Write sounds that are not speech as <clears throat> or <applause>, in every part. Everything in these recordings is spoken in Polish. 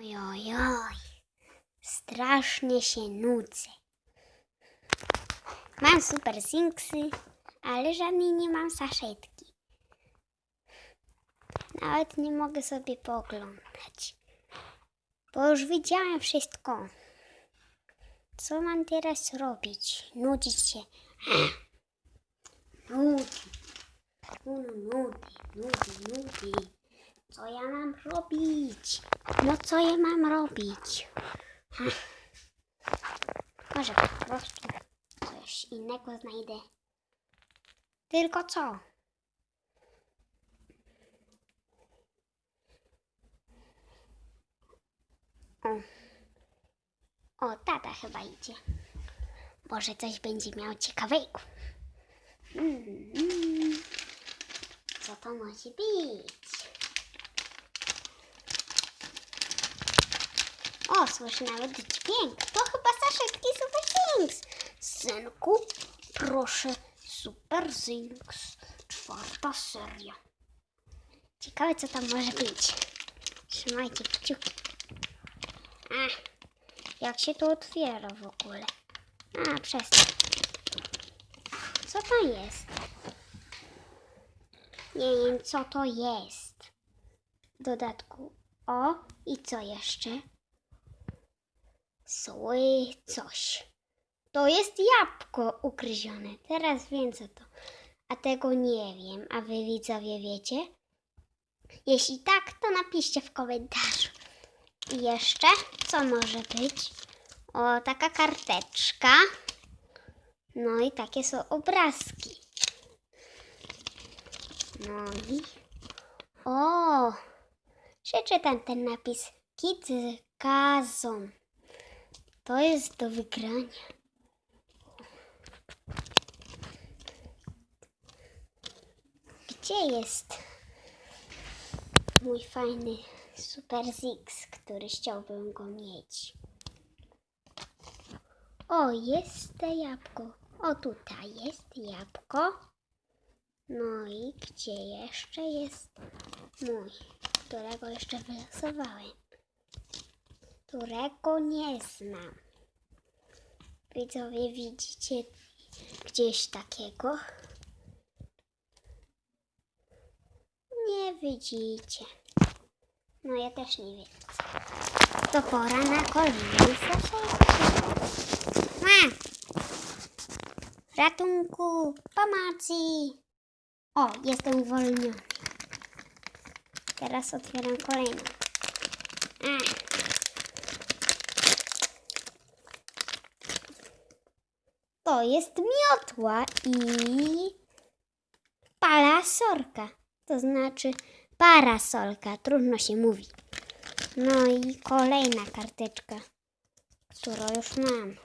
Ojojoj, strasznie się nudzę. Mam super sinksy, ale żadnej nie mam saszetki. Nawet nie mogę sobie pooglądać, bo już widziałem wszystko. Co mam teraz robić? Nudzić się. <clears throat> Nudi. No, nudi, nudi, nudi. Co ja mam robić? No co ja mam robić? Może po prostu coś innego znajdę. Tylko co? O, o tata chyba idzie. Może coś będzie miał ciekawego. Mm, mm. Co to może być? O, słyszę nawet dźwięk. To chyba saszetki Super Things. Synku, proszę, Super Things. Czwarta seria. Ciekawe, co tam może być. Trzymajcie kciuki. Ach, jak się to otwiera w ogóle? A, przestań. Co to jest? Nie wiem, co to jest. W dodatku, o, i co jeszcze? Zły coś. To jest jabłko ugryzione. Teraz wiem co to. A tego nie wiem. A wy widzowie wiecie? Jeśli tak, to napiszcie w komentarzu. I jeszcze, co może być? O, taka karteczka. No i takie są obrazki. No i... O! Przeczytam ten napis. Kids Gazon. To jest do wygrania. Gdzie jest mój fajny Super Zix, który chciałbym go mieć? O, jest to jabłko. O, tutaj jest jabłko. No i gdzie jeszcze jest mój, którego jeszcze wylosowałem? Którego nie znam. Widzowie, widzicie gdzieś takiego? Nie widzicie. No ja też nie widzę. To pora na kolejną saszetkę. A! Ratunku! Pomocy! O, jestem uwolniony. Teraz otwieram kolejną. To jest miotła i parasolka. To znaczy parasolka, trudno się mówi. No i kolejna karteczka, którą już mam.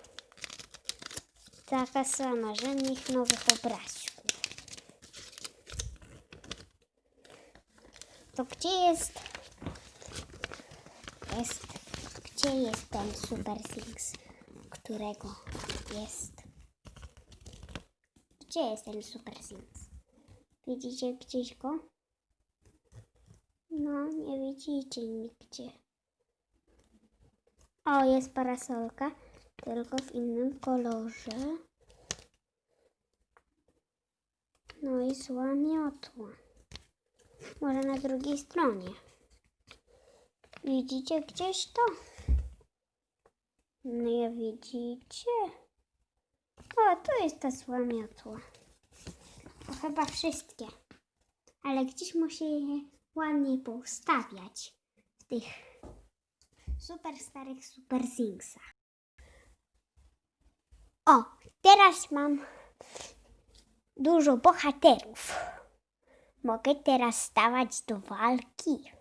Taka sama, żadnych nowych obrazków. To gdzie jest? Jest. Gdzie jest ten Super Things, którego jest? Gdzie jest ten Super Things? Widzicie gdzieś go? No, nie widzicie nigdzie. O, jest parasolka, tylko w innym kolorze. No i zła miotła. Może na drugiej stronie. Widzicie gdzieś to? Nie widzicie? O, tu jest ta zła miotła. To chyba wszystkie. Ale gdzieś muszę je ładnie poustawiać w tych super starych super thingsach. O, teraz mam dużo bohaterów. Mogę teraz stawać do walki.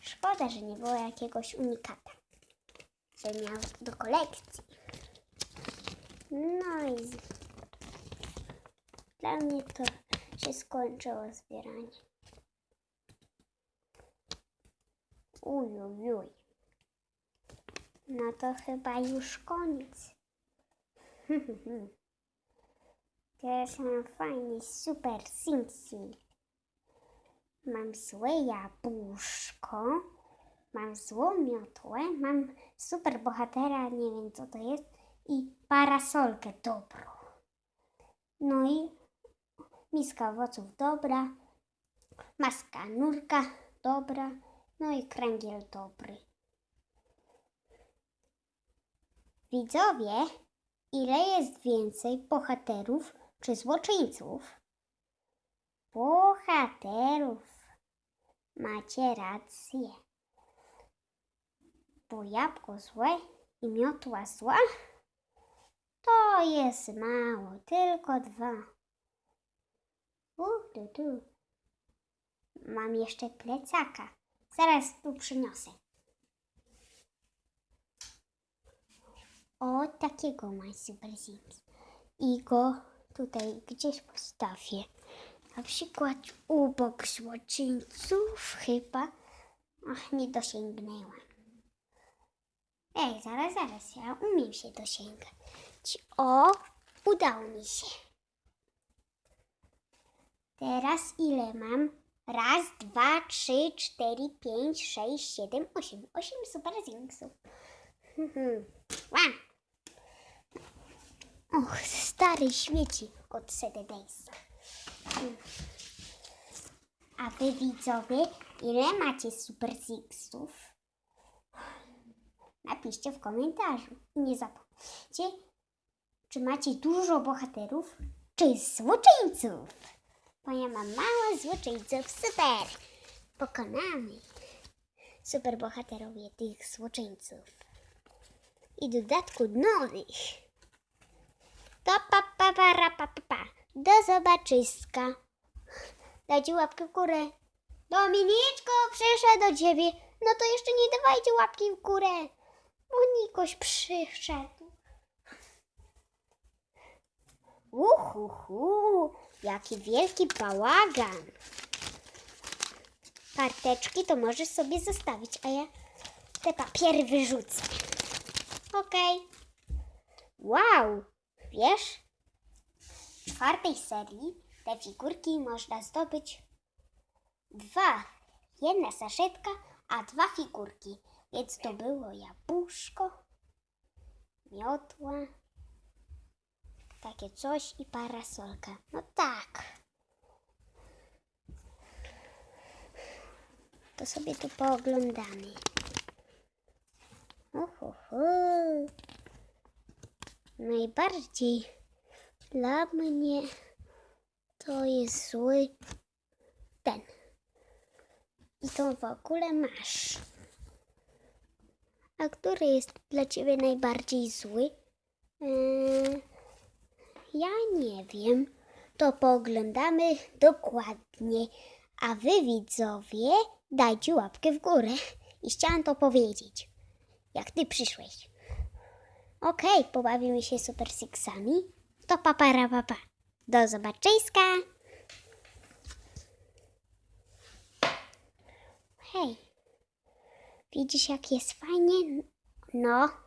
Szkoda, że nie było jakiegoś unikata, by miał do kolekcji. No i dla mnie to się skończyło zbieranie. Uj, uj, uj. No to chyba już koniec. <laughs> Teraz mam fajny super Simsi. Mam złe jabłuszko. mam złą miotłę, mam super bohatera, nie wiem co to jest, i parasolkę dobrą. No i miska owoców dobra, maska nurka dobra, no i kręgiel dobry. Widzowie, ile jest więcej bohaterów czy złoczyńców? Bohaterów. Macie rację. Bo jabłko złe i miotła zła to jest mało, tylko dwa. U, tu, tu. Mam jeszcze plecaka. Zaraz tu przyniosę. O, takiego mam super Sims. I go tutaj gdzieś postawię. Na przykład u bok złoczyńców chyba. Ach, nie dosięgnęłam. Ej, zaraz, zaraz, ja umiem się dosięgać. O, udało mi się. Teraz ile mam? Raz, dwa, trzy, cztery, pięć, sześć, siedem, osiem. Osiem super zinksów. <laughs> Och, stary świeci od Sede Days. A wy widzowie, ile macie Super Sixów? Napiszcie w komentarzu. Nie zapomnijcie, czy macie dużo bohaterów, czy złoczyńców. Ja mam mało złoczyńców. Super! Pokonamy super bohaterowie tych złoczyńców. I dodatku nowych. To pa pa pa ra, pa pa pa. Do zobaczyska. Dajcie łapkę w górę. Dominiczko, przyszedł do ciebie. No to jeszcze nie dawajcie łapki w górę. Bo Nikoś przyszedł. Uhuhu, jaki wielki bałagan. Karteczki to możesz sobie zostawić, a ja te papiery wyrzucę. Okej. Wow, wiesz? W czwartej serii te figurki można zdobyć dwa. Jedna saszetka, a dwa figurki. Więc to było jabłuszko, miotła, takie coś i parasolka. No tak. To sobie tu pooglądamy. Uhuhu. Najbardziej dla mnie to jest zły ten. I to w ogóle masz. A który jest dla ciebie najbardziej zły? Eee, ja nie wiem. To pooglądamy dokładnie. A wy widzowie dajcie łapkę w górę. I chciałam to powiedzieć. Jak ty przyszłeś. Okej, pobawimy się Super Sixami. To papara papa. Do zobaczyska. Hej. Widzisz jak jest fajnie? No.